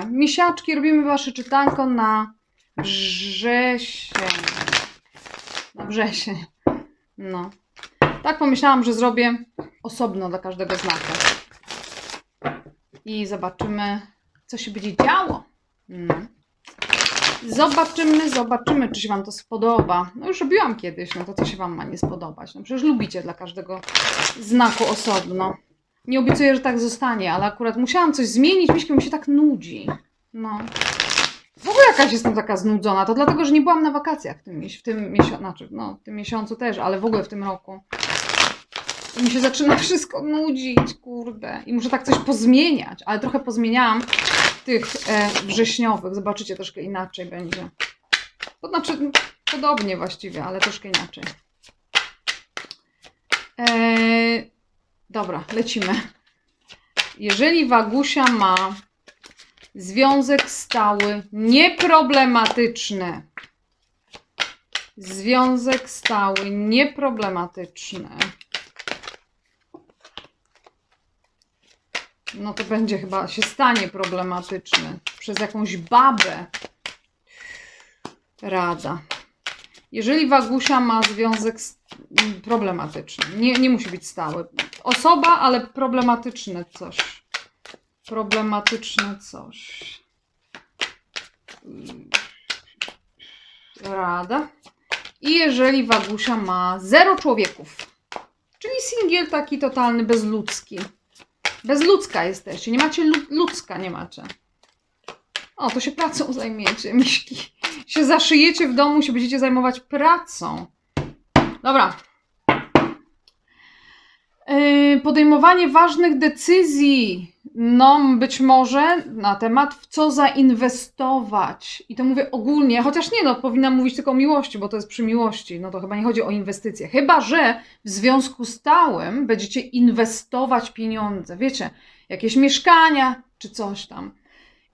wagusie, misiaczki, robimy wasze czytanko na wrzesień. Na wrzesień. No. Tak pomyślałam, że zrobię osobno dla każdego znaku. I zobaczymy, co się będzie działo. Mm. Zobaczymy, zobaczymy, czy się Wam to spodoba. No już robiłam kiedyś, no to co się Wam ma nie spodobać? No przecież lubicie dla każdego znaku osobno. Nie obiecuję, że tak zostanie, ale akurat musiałam coś zmienić, Miśki mi się tak nudzi. No. W ogóle jakaś jestem taka znudzona, to dlatego, że nie byłam na wakacjach w tym, w tym miesiącu, znaczy, no, w tym miesiącu też, ale w ogóle w tym roku. I mi się zaczyna wszystko nudzić, kurde. I muszę tak coś pozmieniać, ale trochę pozmieniałam tych e, wrześniowych. Zobaczycie, troszkę inaczej będzie. To znaczy, podobnie właściwie, ale troszkę inaczej. E, dobra, lecimy. Jeżeli Wagusia ma związek stały, nieproblematyczny, związek stały, nieproblematyczny, no to będzie chyba się stanie problematyczny przez jakąś babę. Rada. Jeżeli Wagusia ma związek m, problematyczny, nie, nie musi być stały. Osoba, ale problematyczne coś. Problematyczne coś. Rada. I jeżeli Wagusia ma zero człowieków, czyli singiel taki totalny, bezludzki. Bezludzka jesteście, nie macie lu- ludzka, nie macie. O, to się pracą zajmiecie, miśki. Się zaszyjecie w domu, się będziecie zajmować pracą. Dobra. Yy, podejmowanie ważnych decyzji. No, być może na temat, w co zainwestować. I to mówię ogólnie, chociaż nie, no, powinna mówić tylko o miłości, bo to jest przy miłości. No to chyba nie chodzi o inwestycje. Chyba, że w związku stałym będziecie inwestować pieniądze. Wiecie, jakieś mieszkania czy coś tam.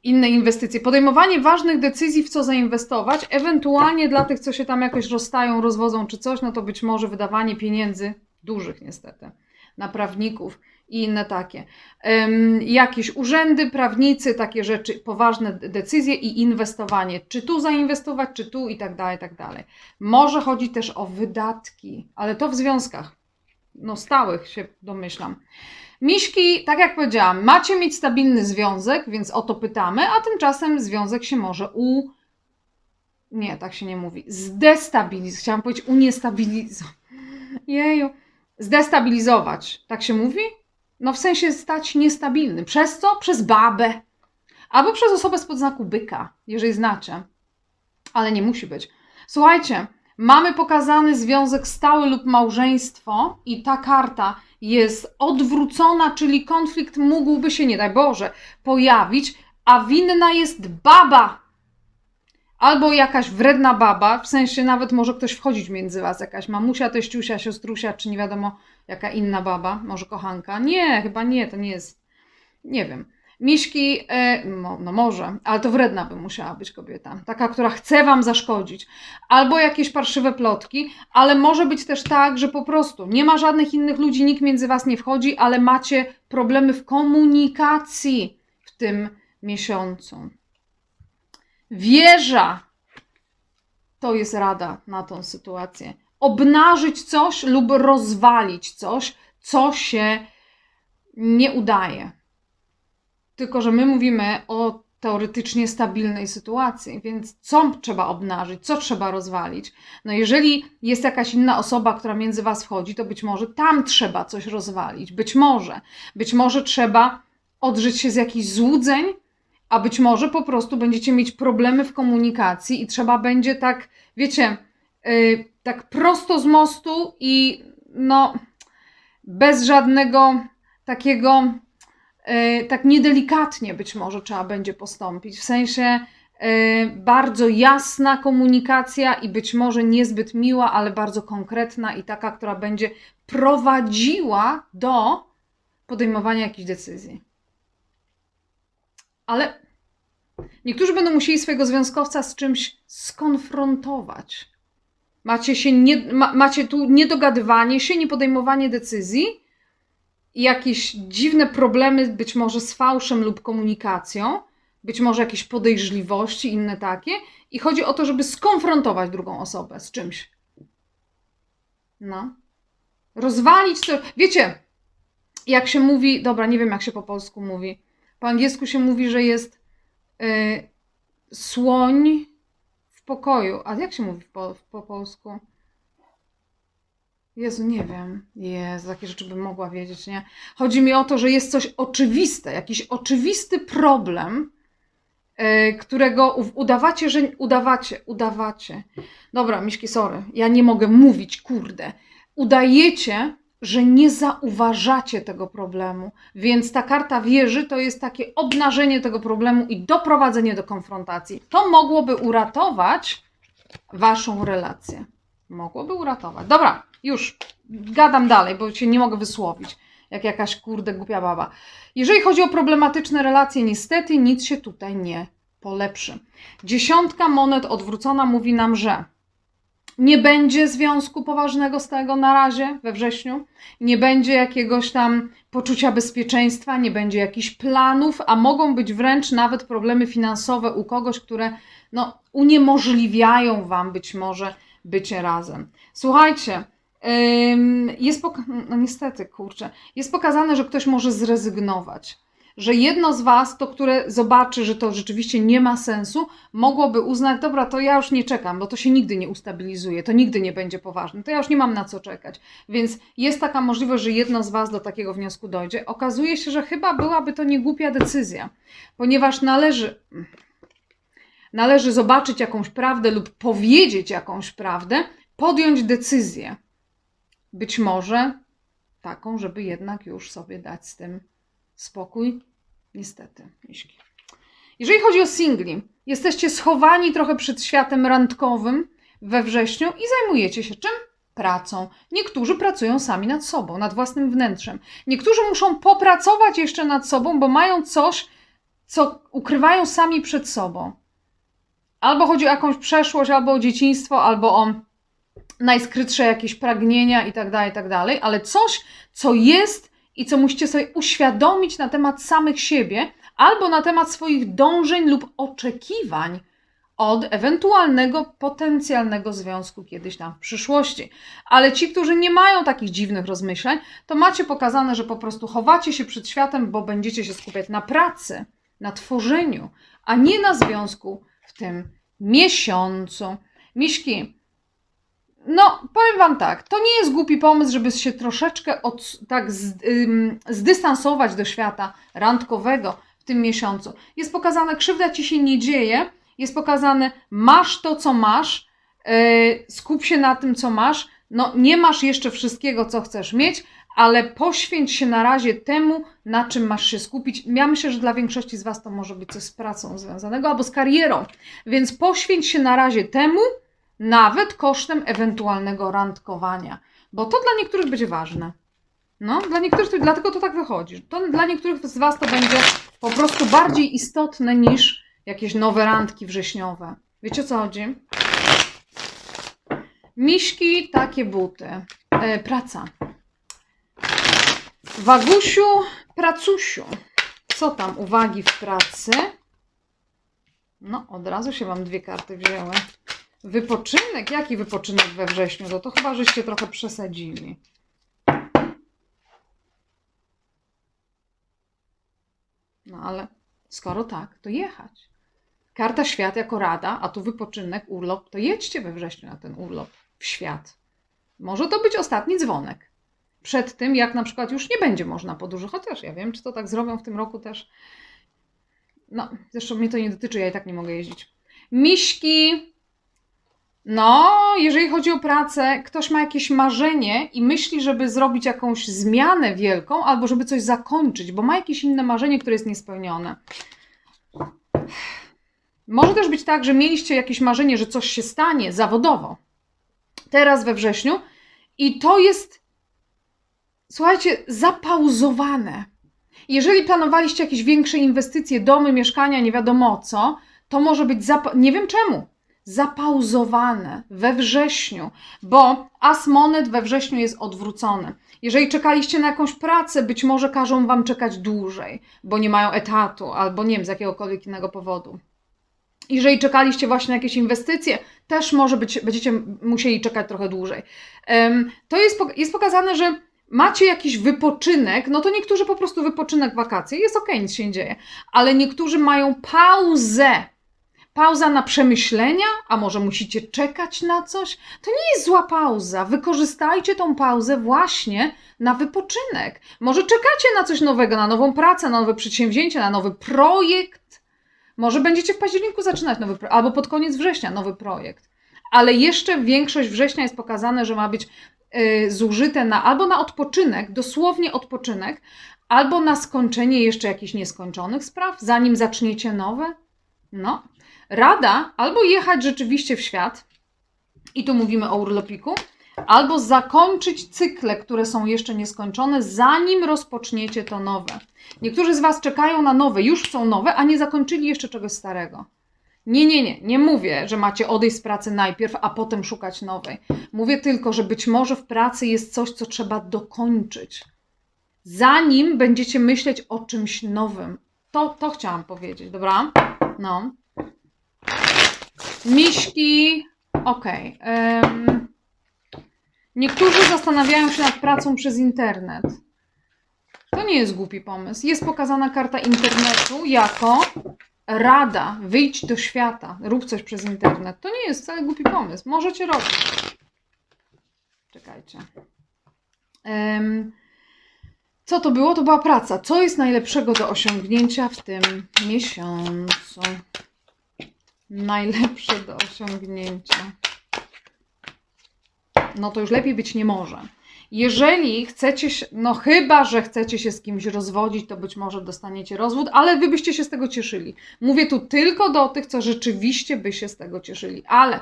Inne inwestycje. Podejmowanie ważnych decyzji, w co zainwestować, ewentualnie dla tych, co się tam jakoś rozstają, rozwodzą czy coś, no to być może wydawanie pieniędzy, dużych niestety, na prawników i inne takie. Ym, jakieś urzędy, prawnicy, takie rzeczy, poważne de- decyzje i inwestowanie. Czy tu zainwestować, czy tu i tak dalej, i tak dalej. Może chodzi też o wydatki, ale to w związkach, no stałych się domyślam. Miśki, tak jak powiedziałam, macie mieć stabilny związek, więc o to pytamy, a tymczasem związek się może u. Nie, tak się nie mówi. Zdestabilizować. Chciałam powiedzieć uniestabilizować. Jeju. Zdestabilizować. Tak się mówi? No w sensie stać niestabilny. Przez co? Przez babę. Albo przez osobę spod znaku byka, jeżeli znacie. Ale nie musi być. Słuchajcie, mamy pokazany związek stały lub małżeństwo i ta karta jest odwrócona, czyli konflikt mógłby się, nie daj Boże, pojawić, a winna jest baba. Albo jakaś wredna baba, w sensie nawet może ktoś wchodzić między was, jakaś mamusia, teściusia, siostrusia, czy nie wiadomo jaka inna baba, może kochanka. Nie, chyba nie, to nie jest, nie wiem. Miśki, e, no, no może, ale to wredna by musiała być kobieta. Taka, która chce wam zaszkodzić. Albo jakieś parszywe plotki, ale może być też tak, że po prostu nie ma żadnych innych ludzi, nikt między was nie wchodzi, ale macie problemy w komunikacji w tym miesiącu. Wieża to jest rada na tą sytuację. Obnażyć coś lub rozwalić coś, co się nie udaje. Tylko, że my mówimy o teoretycznie stabilnej sytuacji, więc co trzeba obnażyć, co trzeba rozwalić? No, jeżeli jest jakaś inna osoba, która między Was wchodzi, to być może tam trzeba coś rozwalić. Być może. Być może trzeba odżyć się z jakichś złudzeń, a być może po prostu będziecie mieć problemy w komunikacji i trzeba będzie tak, wiecie, yy, tak prosto z mostu i no bez żadnego takiego, tak niedelikatnie być może trzeba będzie postąpić. W sensie yy, bardzo jasna komunikacja i być może niezbyt miła, ale bardzo konkretna i taka, która będzie prowadziła do podejmowania jakichś decyzji. Ale niektórzy będą musieli swojego związkowca z czymś skonfrontować. Macie, się nie, ma, macie tu niedogadywanie się, niepodejmowanie decyzji i jakieś dziwne problemy, być może z fałszem lub komunikacją. być może jakieś podejrzliwości, inne takie. I chodzi o to, żeby skonfrontować drugą osobę z czymś. No. Rozwalić to. Wiecie, jak się mówi, dobra, nie wiem jak się po polsku mówi. Po angielsku się mówi, że jest y, słoń w pokoju. A jak się mówi po, po polsku? Jezu, nie wiem. Jezu, takie rzeczy bym mogła wiedzieć, nie? Chodzi mi o to, że jest coś oczywiste, jakiś oczywisty problem, yy, którego udawacie, że udawacie, udawacie. Dobra, Miśki, sorry, ja nie mogę mówić, kurde. Udajecie, że nie zauważacie tego problemu, więc ta karta wieży to jest takie obnażenie tego problemu i doprowadzenie do konfrontacji. To mogłoby uratować waszą relację. Mogłoby uratować. Dobra, już gadam dalej, bo się nie mogę wysłowić, jak jakaś kurde głupia baba. Jeżeli chodzi o problematyczne relacje, niestety nic się tutaj nie polepszy. Dziesiątka monet odwrócona mówi nam, że nie będzie związku poważnego z tego na razie we wrześniu, nie będzie jakiegoś tam poczucia bezpieczeństwa, nie będzie jakichś planów, a mogą być wręcz nawet problemy finansowe u kogoś, które no, uniemożliwiają Wam być może bycie razem. Słuchajcie, jest no niestety, kurczę, jest pokazane, że ktoś może zrezygnować. Że jedno z Was, to które zobaczy, że to rzeczywiście nie ma sensu, mogłoby uznać, dobra, to ja już nie czekam, bo to się nigdy nie ustabilizuje, to nigdy nie będzie poważne, to ja już nie mam na co czekać. Więc jest taka możliwość, że jedno z Was do takiego wniosku dojdzie. Okazuje się, że chyba byłaby to niegłupia decyzja, ponieważ należy, należy zobaczyć jakąś prawdę lub powiedzieć jakąś prawdę, podjąć decyzję. Być może taką, żeby jednak już sobie dać z tym spokój. Niestety, Miśki. Jeżeli chodzi o singli, jesteście schowani trochę przed światem randkowym we wrześniu i zajmujecie się czym? Pracą. Niektórzy pracują sami nad sobą, nad własnym wnętrzem. Niektórzy muszą popracować jeszcze nad sobą, bo mają coś, co ukrywają sami przed sobą. Albo chodzi o jakąś przeszłość, albo o dzieciństwo, albo o najskrytsze jakieś pragnienia i tak dalej, i tak dalej, ale coś, co jest i co musicie sobie uświadomić na temat samych siebie, albo na temat swoich dążeń lub oczekiwań od ewentualnego potencjalnego związku kiedyś tam w przyszłości. Ale ci, którzy nie mają takich dziwnych rozmyśleń, to macie pokazane, że po prostu chowacie się przed światem, bo będziecie się skupiać na pracy, na tworzeniu, a nie na związku w tym miesiącu. Miśki, no, powiem Wam tak, to nie jest głupi pomysł, żeby się troszeczkę od, tak z, ym, zdystansować do świata randkowego w tym miesiącu. Jest pokazane, krzywda Ci się nie dzieje, jest pokazane, masz to, co masz, yy, skup się na tym, co masz, no nie masz jeszcze wszystkiego, co chcesz mieć, ale poświęć się na razie temu, na czym masz się skupić. Ja myślę, że dla większości z Was to może być coś z pracą związanego albo z karierą, więc poświęć się na razie temu, nawet kosztem ewentualnego randkowania, bo to dla niektórych będzie ważne. No, dla niektórych, to, dlatego to tak wychodzi. To dla niektórych z Was to będzie po prostu bardziej istotne niż jakieś nowe randki wrześniowe. Wiecie o co chodzi? Miśki, takie buty. E, praca. Wagusiu, pracusiu. Co tam uwagi w pracy? No, od razu się Wam dwie karty wzięły. Wypoczynek? Jaki wypoczynek we wrześniu? To, to chyba żeście trochę przesadzili. No ale skoro tak, to jechać. Karta świat jako rada, a tu wypoczynek, urlop, to jedźcie we wrześniu na ten urlop w świat. Może to być ostatni dzwonek. Przed tym, jak na przykład już nie będzie można podróży, chociaż ja wiem, czy to tak zrobią w tym roku też. No, zresztą mnie to nie dotyczy, ja i tak nie mogę jeździć. Miśki, no, jeżeli chodzi o pracę, ktoś ma jakieś marzenie i myśli, żeby zrobić jakąś zmianę wielką, albo żeby coś zakończyć, bo ma jakieś inne marzenie, które jest niespełnione. Może też być tak, że mieliście jakieś marzenie, że coś się stanie zawodowo. Teraz we wrześniu i to jest, słuchajcie, zapauzowane. Jeżeli planowaliście jakieś większe inwestycje, domy, mieszkania, nie wiadomo co, to może być, nie wiem czemu, zapauzowane we wrześniu, bo as monet we wrześniu jest odwrócony. Jeżeli czekaliście na jakąś pracę, być może każą wam czekać dłużej, bo nie mają etatu albo nie wiem, z jakiegokolwiek innego powodu. Jeżeli czekaliście właśnie na jakieś inwestycje, też może być, będziecie musieli czekać trochę dłużej. To jest, jest pokazane, że macie jakiś wypoczynek, no to niektórzy po prostu wypoczynek, wakacje, jest okej, nic się nie dzieje, ale niektórzy mają pauzę. Pauza na przemyślenia, a może musicie czekać na coś? To nie jest zła pauza. Wykorzystajcie tą pauzę właśnie na wypoczynek. Może czekacie na coś nowego, na nową pracę, na nowe przedsięwzięcie, na nowy projekt. Może będziecie w październiku zaczynać nowy projekt, albo pod koniec września nowy projekt. Ale jeszcze większość września jest pokazane, że ma być y, zużyte na albo na odpoczynek, dosłownie odpoczynek, albo na skończenie jeszcze jakichś nieskończonych spraw, zanim zaczniecie nowe. No, rada albo jechać rzeczywiście w świat, i tu mówimy o urlopiku, albo zakończyć cykle, które są jeszcze nieskończone, zanim rozpoczniecie to nowe. Niektórzy z Was czekają na nowe, już chcą nowe, a nie zakończyli jeszcze czegoś starego. Nie, nie, nie, nie mówię, że macie odejść z pracy najpierw, a potem szukać nowej. Mówię tylko, że być może w pracy jest coś, co trzeba dokończyć, zanim będziecie myśleć o czymś nowym. To, to chciałam powiedzieć, dobra? No. Miśki, em, niektórzy zastanawiają się nad pracą przez internet. To nie jest głupi pomysł. Jest pokazana karta internetu jako rada. Wyjdź do świata, rób coś przez internet. To nie jest wcale głupi pomysł. Możecie robić. Czekajcie. Em, co to było? To była praca. Co jest najlepszego do osiągnięcia w tym miesiącu? Najlepsze do osiągnięcia. No to już lepiej być nie może. Jeżeli chcecie się, no chyba, że chcecie się z kimś rozwodzić, to być może dostaniecie rozwód, ale wy byście się z tego cieszyli. Mówię tu tylko do tych, co rzeczywiście by się z tego cieszyli. Ale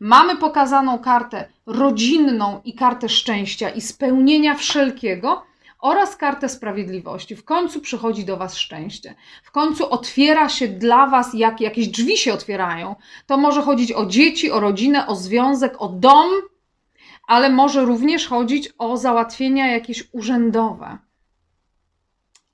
mamy pokazaną kartę rodzinną i kartę szczęścia i spełnienia wszelkiego oraz kartę sprawiedliwości. W końcu przychodzi do Was szczęście. W końcu otwiera się dla Was, jak jakieś drzwi się otwierają. To może chodzić o dzieci, o rodzinę, o związek, o dom, ale może również chodzić o załatwienia jakieś urzędowe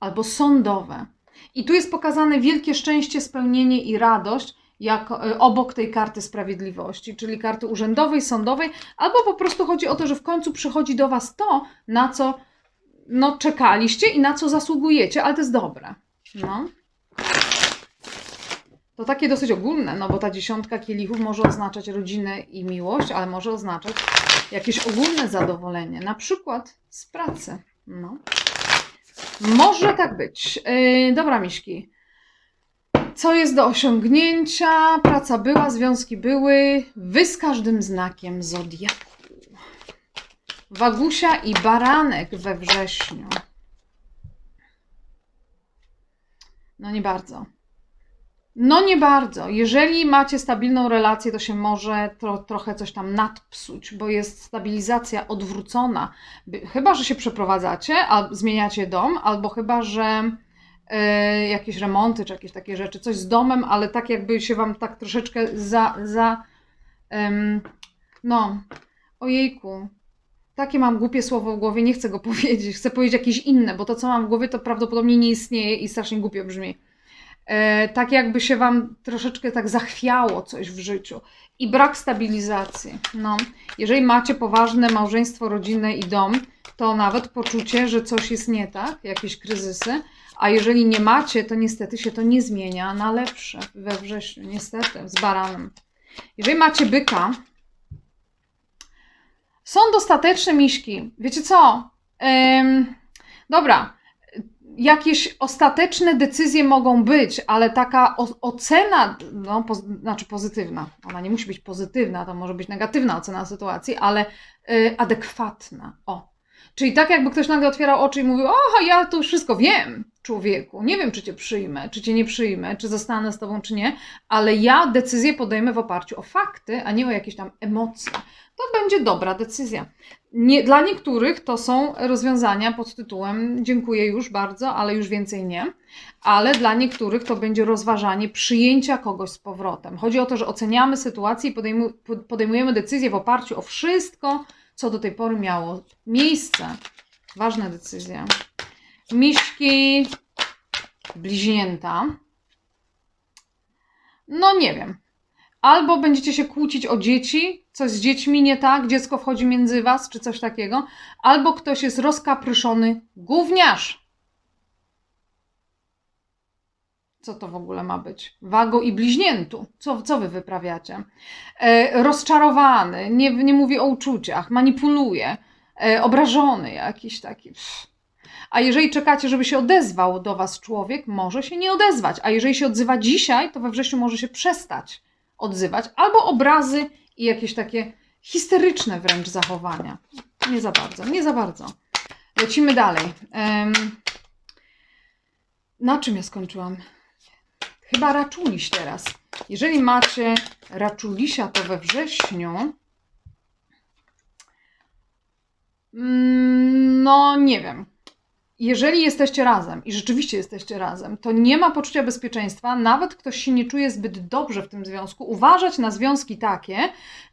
albo sądowe. I tu jest pokazane wielkie szczęście, spełnienie i radość jako, y, obok tej karty sprawiedliwości, czyli karty urzędowej, sądowej, albo po prostu chodzi o to, że w końcu przychodzi do Was to, na co no, czekaliście i na co zasługujecie, ale to jest dobre. No. To takie dosyć ogólne, no bo ta dziesiątka kielichów może oznaczać rodzinę i miłość, ale może oznaczać jakieś ogólne zadowolenie, na przykład z pracy. No. Może tak być. Yy, dobra, Miśki. Co jest do osiągnięcia? Praca była, związki były. Wy z każdym znakiem zodiaku. Wagusia i baranek we wrześniu. No nie bardzo. No nie bardzo. Jeżeli macie stabilną relację, to się może tro, trochę coś tam nadpsuć, bo jest stabilizacja odwrócona. Chyba, że się przeprowadzacie, albo zmieniacie dom, albo chyba, że e, jakieś remonty, czy jakieś takie rzeczy, coś z domem, ale tak jakby się wam tak troszeczkę za, za em, no, ojejku, takie mam głupie słowo w głowie, nie chcę go powiedzieć, chcę powiedzieć jakieś inne, bo to, co mam w głowie, to prawdopodobnie nie istnieje i strasznie głupio brzmi. E, tak jakby się Wam troszeczkę tak zachwiało coś w życiu i brak stabilizacji. No, jeżeli macie poważne małżeństwo rodzinne i dom, to nawet poczucie, że coś jest nie tak, jakieś kryzysy, a jeżeli nie macie, to niestety się to nie zmienia na lepsze we wrześniu, niestety, z baranem. Jeżeli macie byka, są dostateczne miśki. Wiecie co? Ym, dobra, jakieś ostateczne decyzje mogą być, ale taka o, ocena, no, znaczy pozytywna, ona nie musi być pozytywna, to może być negatywna ocena sytuacji, ale y, adekwatna. O. Czyli tak jakby ktoś nagle otwierał oczy i mówił, o, ja tu wszystko wiem, człowieku. Nie wiem, czy cię przyjmę, czy cię nie przyjmę, czy zostanę z tobą, czy nie, ale ja decyzję podejmę w oparciu o fakty, a nie o jakieś tam emocje. To będzie dobra decyzja. Nie, dla niektórych to są rozwiązania pod tytułem dziękuję już bardzo, ale już więcej nie. Ale dla niektórych to będzie rozważanie przyjęcia kogoś z powrotem. Chodzi o to, że oceniamy sytuację i podejmu, podejmujemy decyzję w oparciu o wszystko, co do tej pory miało miejsce. Ważna decyzja. Miśki, bliźnięta. No nie wiem. Albo będziecie się kłócić o dzieci, coś z dziećmi nie tak, dziecko wchodzi między was, czy coś takiego, albo ktoś jest rozkapryszony gówniarz. Co to w ogóle ma być? Wago i bliźniętu. Co, co wy wyprawiacie? E, rozczarowany, nie, nie mówi o uczuciach, manipuluje, e, obrażony jakiś taki. Pff. A jeżeli czekacie, żeby się odezwał do was człowiek, może się nie odezwać. A jeżeli się odzywa dzisiaj, to we wrześniu może się przestać odzywać. Albo obrazy i jakieś takie histeryczne wręcz zachowania. Nie za bardzo, nie za bardzo. Lecimy dalej. Em, na czym ja skończyłam? Chyba raczuliś teraz. Jeżeli macie raczulisia, to we wrześniu. Mm, No, nie wiem. Jeżeli jesteście razem i rzeczywiście jesteście razem, to nie ma poczucia bezpieczeństwa, nawet ktoś się nie czuje zbyt dobrze w tym związku. Uważać na związki takie,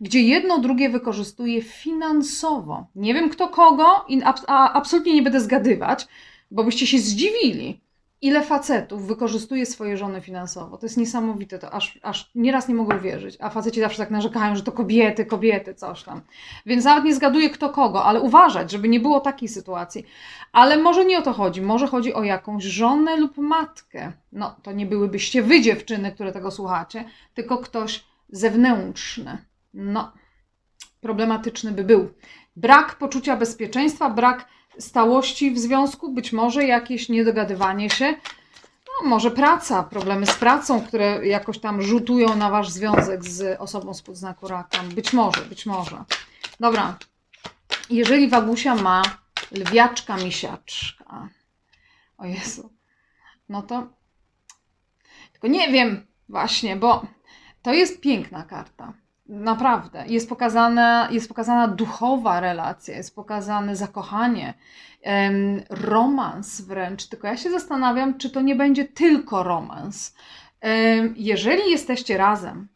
gdzie jedno drugie wykorzystuje finansowo. Nie wiem kto kogo, a absolutnie nie będę zgadywać, bo byście się zdziwili, ile facetów wykorzystuje swoje żony finansowo. To jest niesamowite, to aż, aż nieraz nie mogę uwierzyć. A faceci zawsze tak narzekają, że to kobiety, kobiety, coś tam. Więc nawet nie zgaduję kto kogo, ale uważać, żeby nie było takiej sytuacji. Ale może nie o to chodzi. Może chodzi o jakąś żonę lub matkę. No, to nie byłybyście wy, dziewczyny, które tego słuchacie, tylko ktoś zewnętrzny. No, problematyczny by był. Brak poczucia bezpieczeństwa, brak stałości w związku, być może jakieś niedogadywanie się, no, może praca, problemy z pracą, które jakoś tam rzutują na wasz związek z osobą z podznaku raka. Być może, być może. Dobra. Jeżeli Wagusia ma lwiaczka misiaczka, o Jezu, no to tylko nie wiem właśnie, bo to jest piękna karta. Naprawdę. Jest pokazana, jest pokazana duchowa relacja, jest pokazane zakochanie, romans wręcz. Tylko ja się zastanawiam, czy to nie będzie tylko romans. Jeżeli jesteście razem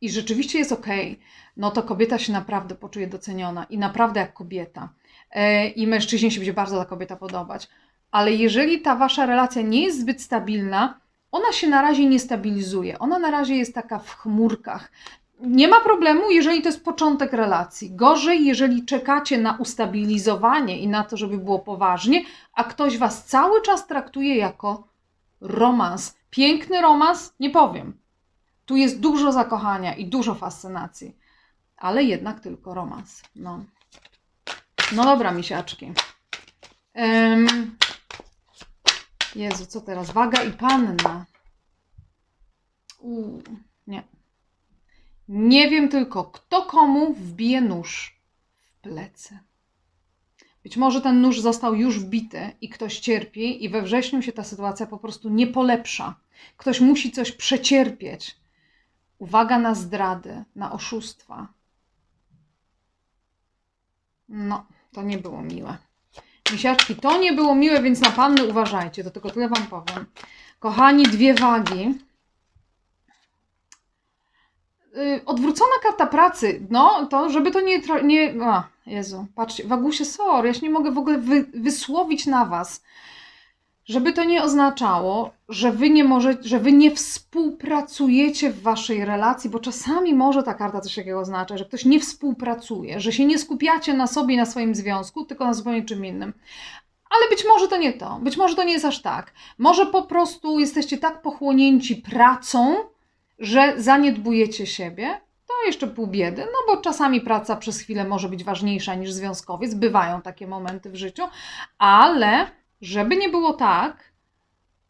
i rzeczywiście jest ok, no to kobieta się naprawdę poczuje doceniona i naprawdę jak kobieta. E, I mężczyźnie się będzie bardzo ta kobieta podobać. Ale jeżeli ta wasza relacja nie jest zbyt stabilna, ona się na razie nie stabilizuje. Ona na razie jest taka w chmurkach. Nie ma problemu, jeżeli to jest początek relacji. Gorzej, jeżeli czekacie na ustabilizowanie i na to, żeby było poważnie, a ktoś was cały czas traktuje jako romans. Piękny romans, nie powiem. Tu jest dużo zakochania i dużo fascynacji, ale jednak tylko romans. No, no dobra, misiaczki. Ym... Jezu, co teraz? Waga i panna. Uuu, nie. Nie wiem tylko, kto komu wbije nóż w plecy. Być może ten nóż został już wbity i ktoś cierpi, i we wrześniu się ta sytuacja po prostu nie polepsza. Ktoś musi coś przecierpieć. Uwaga na zdrady, na oszustwa. No, to nie było miłe. Misiaczki, to nie było miłe, więc na panny uważajcie. To tylko tyle Wam powiem. Kochani, dwie wagi. Yy, odwrócona karta pracy. No, to żeby to nie... nie a, Jezu, patrzcie. Wagusie, sorry, ja się nie mogę w ogóle wy, wysłowić na Was. Żeby to nie oznaczało, że wy nie możecie, że wy nie współpracujecie w waszej relacji, bo czasami może ta karta coś takiego oznaczać, że ktoś nie współpracuje, że się nie skupiacie na sobie i na swoim związku, tylko na zupełnie czym innym. Ale być może to nie to, być może to nie jest aż tak. Może po prostu jesteście tak pochłonięci pracą, że zaniedbujecie siebie. To jeszcze pół biedy, no bo czasami praca przez chwilę może być ważniejsza niż związkowiec, bywają takie momenty w życiu, ale żeby nie było tak,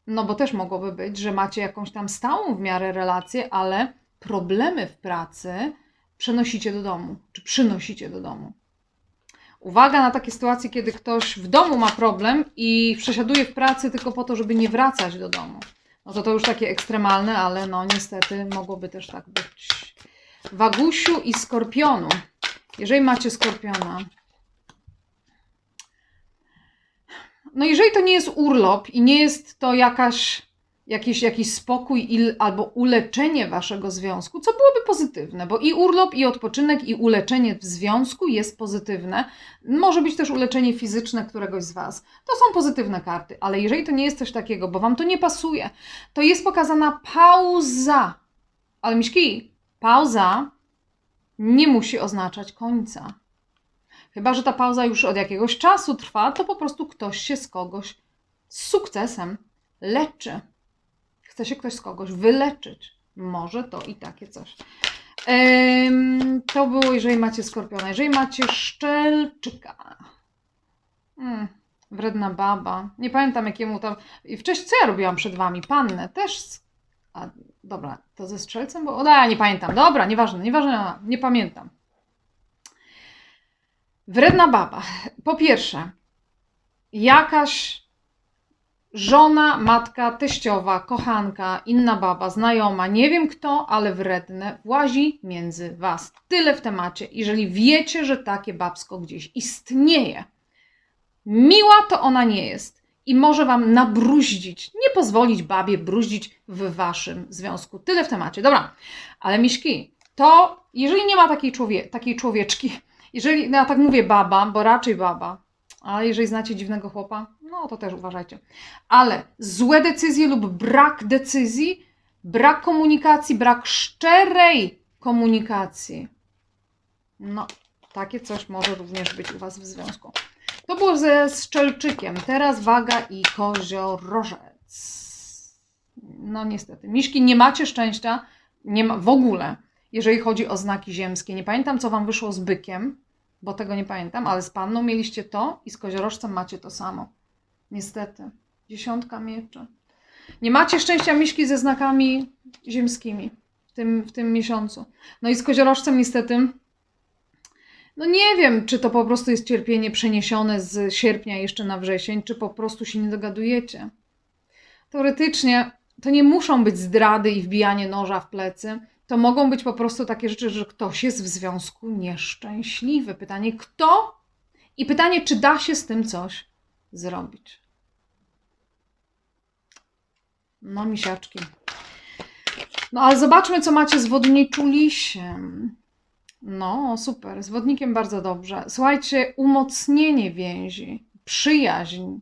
no bo też mogłoby być, że macie jakąś tam stałą w miarę relację, ale problemy w pracy przenosicie do domu, czy przynosicie do domu. Uwaga na takie sytuacje, kiedy ktoś w domu ma problem i przesiaduje w pracy tylko po to, żeby nie wracać do domu. No to to już takie ekstremalne, ale no niestety mogłoby też tak być. Wagusiu i Skorpionu. Jeżeli macie Skorpiona, no jeżeli to nie jest urlop i nie jest to jakaś, jakiś, jakiś spokój i, albo uleczenie waszego związku, co byłoby pozytywne, bo i urlop, i odpoczynek, i uleczenie w związku jest pozytywne. Może być też uleczenie fizyczne któregoś z was. To są pozytywne karty, ale jeżeli to nie jest coś takiego, bo wam to nie pasuje, to jest pokazana pauza. Ale miśki, pauza nie musi oznaczać końca. Chyba, że ta pauza już od jakiegoś czasu trwa, to po prostu ktoś się z kogoś z sukcesem leczy. Chce się ktoś z kogoś wyleczyć. Może to i takie coś. To było, jeżeli macie skorpiona. Jeżeli macie szczelczyka. Mm, wredna baba. Nie pamiętam jakiemu tam. I wcześniej co ja robiłam przed wami? Pannę też. A, dobra, to ze strzelcem? Bo... O, da, nie pamiętam. Dobra, nieważne, nieważne, nie pamiętam. Wredna baba. Po pierwsze, jakaś żona, matka, teściowa, kochanka, inna baba, znajoma, nie wiem kto, ale wredne, włazi między was. Tyle w temacie. Jeżeli wiecie, że takie babsko gdzieś istnieje, miła to ona nie jest i może wam nabruździć, nie pozwolić babie bruździć w waszym związku. Tyle w temacie. Dobra, ale miśki, to jeżeli nie ma takiej, człowie, takiej człowieczki, jeżeli, no ja tak mówię baba, bo raczej baba, ale jeżeli znacie dziwnego chłopa, no to też uważajcie. Ale złe decyzje lub brak decyzji, brak komunikacji, brak szczerej komunikacji. No, takie coś może również być u Was w związku. To było ze Szczelczykiem. Teraz waga i koziorożec. No niestety. Miszki, nie macie szczęścia nie ma, w ogóle, jeżeli chodzi o znaki ziemskie. Nie pamiętam, co Wam wyszło z bykiem, bo tego nie pamiętam, ale z panną mieliście to i z koziorożcem macie to samo. Niestety. Dziesiątka mieczy. Nie macie szczęścia miszki ze znakami ziemskimi w tym, w tym miesiącu. No i z koziorożcem niestety. No nie wiem, czy to po prostu jest cierpienie przeniesione z sierpnia jeszcze na wrzesień, czy po prostu się nie dogadujecie. Teoretycznie to nie muszą być zdrady i wbijanie noża w plecy. To mogą być po prostu takie rzeczy, że ktoś jest w związku nieszczęśliwy. Pytanie kto i pytanie, czy da się z tym coś zrobić. No, misiaczki. No, ale zobaczmy, co macie z wodniczulisiem. No, super. Z wodnikiem bardzo dobrze. Słuchajcie, umocnienie więzi, przyjaźń,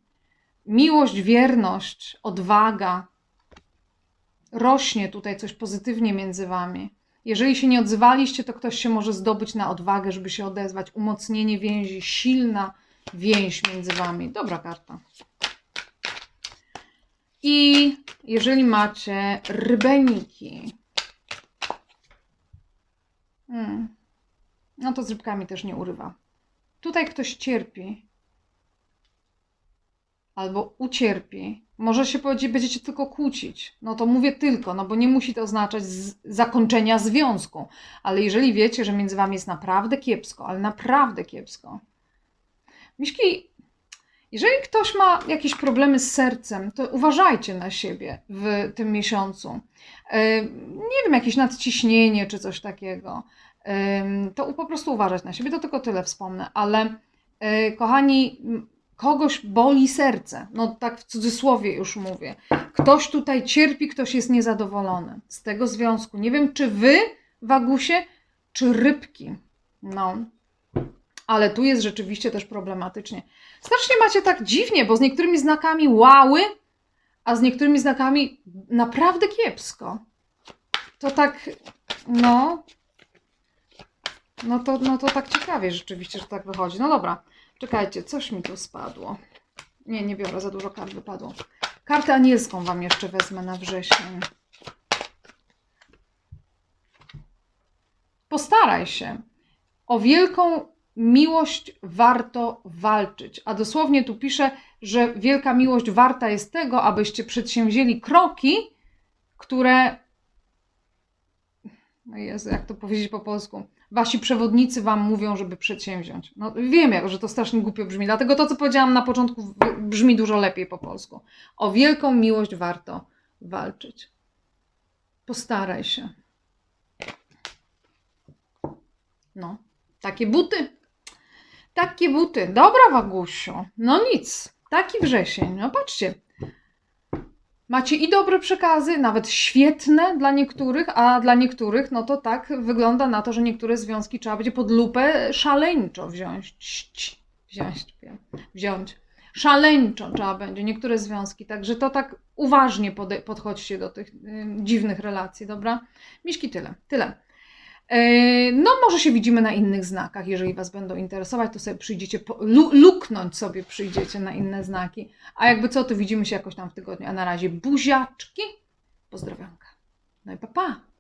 miłość, wierność, odwaga. Rośnie tutaj coś pozytywnie między wami. Jeżeli się nie odzywaliście, to ktoś się może zdobyć na odwagę, żeby się odezwać. Umocnienie więzi, silna więź między wami. Dobra karta. I jeżeli macie rybeniki, hmm, no to z rybkami też nie urywa. Tutaj ktoś cierpi albo ucierpi. Może się powiedzieć, będziecie tylko kłócić. No to mówię tylko, no bo nie musi to oznaczać z- zakończenia związku. Ale jeżeli wiecie, że między wami jest naprawdę kiepsko, ale naprawdę kiepsko. Miśki, jeżeli ktoś ma jakieś problemy z sercem, to uważajcie na siebie w tym miesiącu. Yy, Nie wiem, jakieś nadciśnienie czy coś takiego. Yy, To po prostu uważać na siebie. To tylko tyle wspomnę. Ale yy, kochani, kogoś boli serce. No tak w cudzysłowie już mówię. Ktoś tutaj cierpi, ktoś jest niezadowolony z tego związku. Nie wiem, czy wy, Wagusie, czy rybki. No. Ale tu jest rzeczywiście też problematycznie. Strasznie macie tak dziwnie, bo z niektórymi znakami łały, a z niektórymi znakami naprawdę kiepsko. To tak, no. No to, no to tak ciekawie rzeczywiście, że tak wychodzi. No dobra, czekajcie, coś mi tu spadło. Nie, nie biorę, za dużo kart wypadło. Kartę anielską Wam jeszcze wezmę na wrzesień. Postaraj się. O wielką miłość warto walczyć. A dosłownie tu pisze, że wielka miłość warta jest tego, abyście przedsięwzięli kroki, które. No Jezu, jak to powiedzieć po polsku? wasi przewodnicy wam mówią, żeby przedsięwziąć. No wiem, że to strasznie głupio brzmi, dlatego to, co powiedziałam na początku, brzmi dużo lepiej po polsku. O wielką miłość warto walczyć. Postaraj się. No, takie buty. Takie buty. Dobra, Wagusiu. No nic. Taki wrzesień. No patrzcie. Macie i dobre przekazy, nawet świetne dla niektórych, a dla niektórych, no to tak wygląda na to, że niektóre związki trzeba będzie pod lupę szaleńczo wziąć. Wziąć, wziąć. Szaleńczo trzeba będzie niektóre związki, także to tak uważnie podchodźcie do tych dziwnych relacji, dobra? Miśki, tyle, tyle. Yy, No, może się widzimy na innych znakach. Jeżeli Was będą interesować, to sobie przyjdziecie, po, lu, luknąć sobie przyjdziecie na inne znaki. A jakby co, to widzimy się jakoś tam w tygodniu. A na razie buziaczki. Pozdrowionka. No i pa, pa.